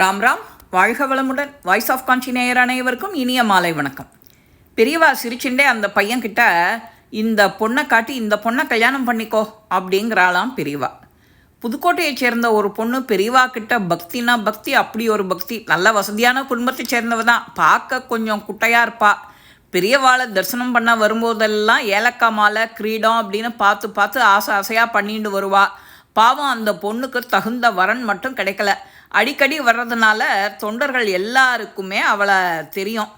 ராம் ராம் வாழ்க வளமுடன். Voice of கான்சி நேயர் அனைவருக்கும் இனிய மாலை வணக்கம். பெரியவா சிரிச்சுண்டே அந்த பையன்கிட்ட இந்த பொண்ணை காட்டி இந்த பொண்ணை கல்யாணம் பண்ணிக்கோ அப்படிங்கிறாளாம் பெரியவா. புதுக்கோட்டையைச் சேர்ந்த ஒரு பொண்ணு பெரியவா கிட்ட பக்தினா பக்தி அப்படி ஒரு பக்தி. நல்ல வசதியான குடும்பத்தை சேர்ந்தவ தான். பார்க்க கொஞ்சம் குட்டையாக இருப்பா. பெரியவாளை தரிசனம் பண்ண வரும்போதெல்லாம் ஏலக்காய் மாலை கிரீடம் அப்படின்னு பார்த்து பார்த்து ஆசை ஆசையாக பண்ணிட்டு வருவா. பாவம் அந்த பொண்ணுக்கு தகுந்த வரன் மட்டும் கிடைக்கல. அடிக்கடி வர்றதுனால தொண்டர்கள் எல்லாருக்குமே அவளை தெரியும்.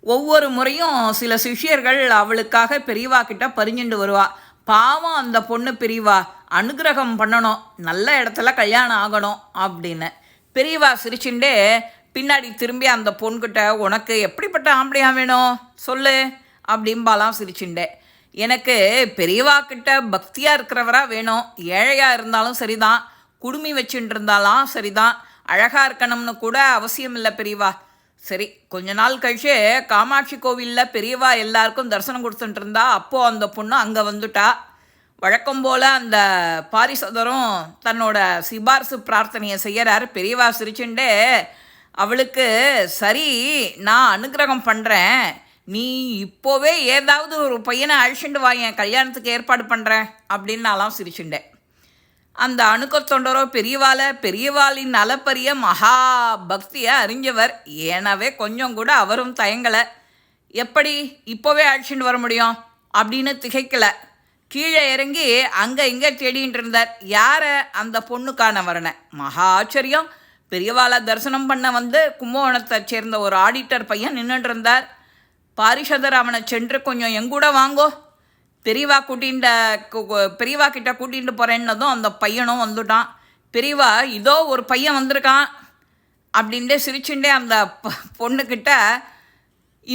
ஒவ்வொரு முறையும் சில சிஷ்யர்கள் அவளுக்காக பெரியவா கிட்ட பரிஞ்சுண்டு வருவா. பாவம் அந்த பொண்ணு பிரிவா. அனுகிரகம் பண்ணணும். நல்ல இடத்துல கல்யாணம் ஆகணும் அப்படின்னு. பெரியவா சிரிச்சுண்டே பின்னாடி திரும்பி அந்த பொண்ணுக்கிட்ட உனக்கு எப்படிப்பட்ட ஆம்பளையா வேணும்? சொல்லு. அப்படிம்பாலாம் சிரிச்சுண்டே. எனக்கு பெரியவா கிட்ட பக்தியாக இருக்கிறவரா வேணும். ஏழையாக இருந்தாலும் சரிதான். குடுமி வச்சுட்டு இருந்தாலும் சரிதான். அழகாக இருக்கணும்னு கூட அவசியம் இல்லை பெரியவா. சரி கொஞ்ச நாள் கழிச்சு காமாட்சி கோவிலில் பெரியவா எல்லாருக்கும் தரிசனம் கொடுத்துட்டு இருந்தா அப்போது அந்த பொண்ணு அங்கே வந்துட்டா. வழக்கம் போல் அந்த பாரிசதரும் தன்னோட சிபாரிசு பிரார்த்தனையை செய்கிறாரு பெரியவா சிரிச்சுண்டே அவளுக்கு சரி நான் அனுகிரகம் பண்ணுறேன் நீ இப்போவே ஏதாவது ஒரு பையனை அழிச்சுண்டு வா என் கல்யாணத்துக்கு ஏற்பாடு பண்ணுறேன் அப்படின்னு நான்லாம் சிரிச்சுண்டேன். அந்த அணுக்கத் தொண்டரோ பெரியவால பெரியவாளின் நலப்பரிய மகா பக்தியை அறிஞ்சவர். ஏனவே கொஞ்சம் கூட அவரும் தயங்கலை. எப்படி? இப்போவே அழிச்சுட்டு வர முடியும்? அப்படின்னு திகைக்கலை. கீழே இறங்கி அங்கே இங்கே தேடிட்டு இருந்தார். யாரை? அந்த பொண்ணுக்கான வரனை மகா ஆச்சரியம். பெரியவாளை தரிசனம் பண்ண வந்து கும்பகோணத்தை சேர்ந்த ஒரு ஆடிட்டர் பையன் நின்றுட்டு இருந்தார். பாரிஷதர் அவனை சென்று கொஞ்சம் எங்கூட வாங்கோ. பெரியவா கூட்டிண்ட பெரியவா கிட்ட கூட்டிகிட்டு போகிறேன்னதும் அந்த பையனும் வந்துட்டான். பெரியவா இதோ ஒரு பையன் வந்திருக்கான் அப்படின்ட்டு சிரிச்சுட்டே அந்த பொண்ணுக்கிட்ட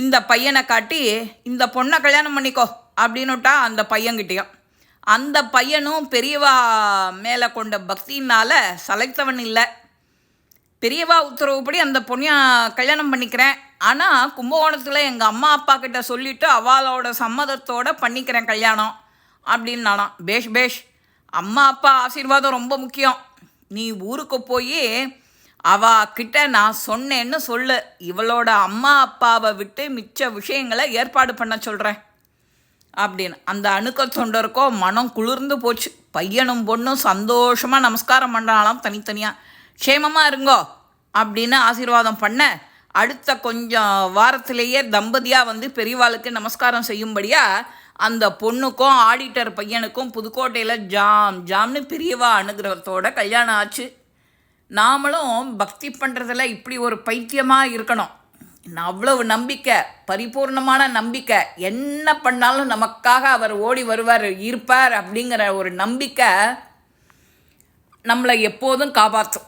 இந்த பையனை காட்டி இந்த பொண்ணை கல்யாணம் பண்ணிக்கோ அப்படின்னுட்டா அந்த பையன்கிட்டயும். அந்த பையனும் பெரியவா மேலே கொண்ட பக்தியினால் சலைத்தவன் இல்லை. பெரியவா உத்தரவுப்படி அந்த பொண்ணைய கல்யாணம் பண்ணிக்கிறேன். ஆனால் கும்பகோணத்தில் எங்கள் அம்மா அப்பா கிட்ட சொல்லிவிட்டு அவளோட சம்மதத்தோட பண்ணிக்கிறேன் கல்யாணம் அப்படின்னு நானாம் பேஷ் பேஷ். அம்மா அப்பா ஆசீர்வாதம் ரொம்ப முக்கியம். நீ ஊருக்கு போய் அவ கிட்ட நான் சொன்னேன்னு சொல்லு. இவளோட அம்மா அப்பாவை விட்டு மிச்ச விஷயங்களை ஏற்பாடு பண்ண சொல்கிறேன் அப்படின்னு. அந்த அணுக்க தொண்டருக்கோ மனம் குளிர்ந்து போச்சு. பையனும் பொண்ணும் சந்தோஷமாக நமஸ்காரம் பண்ணுறாலாம் தனித்தனியாக க்ஷேமமாக இருங்கோ அப்படின்னு ஆசீர்வாதம் பண்ண அடுத்த கொஞ்சம் வாரத்திலேயே தம்பதியாக வந்து பெரியவாளுக்கு நமஸ்காரம் செய்யும்படியாக அந்த பொண்ணுக்கும் ஆடிட்டர் பையனுக்கும் புதுக்கோட்டையில் ஜாம் ஜாம்னு பெரியவா அனுகிரகத்தோட கல்யாணம் ஆச்சு. நாமளும் பக்தி பண்ணுறதுல இப்படி ஒரு பைத்தியமாக இருக்கணும். அவ்வளவு நம்பிக்கை பரிபூர்ணமான நம்பிக்கை. என்ன பண்ணாலும் நமக்காக அவர் ஓடி வருவார் இருப்பார் அப்படிங்கிற ஒரு நம்பிக்கை நம்மளை எப்போதும் காப்பாற்றும்.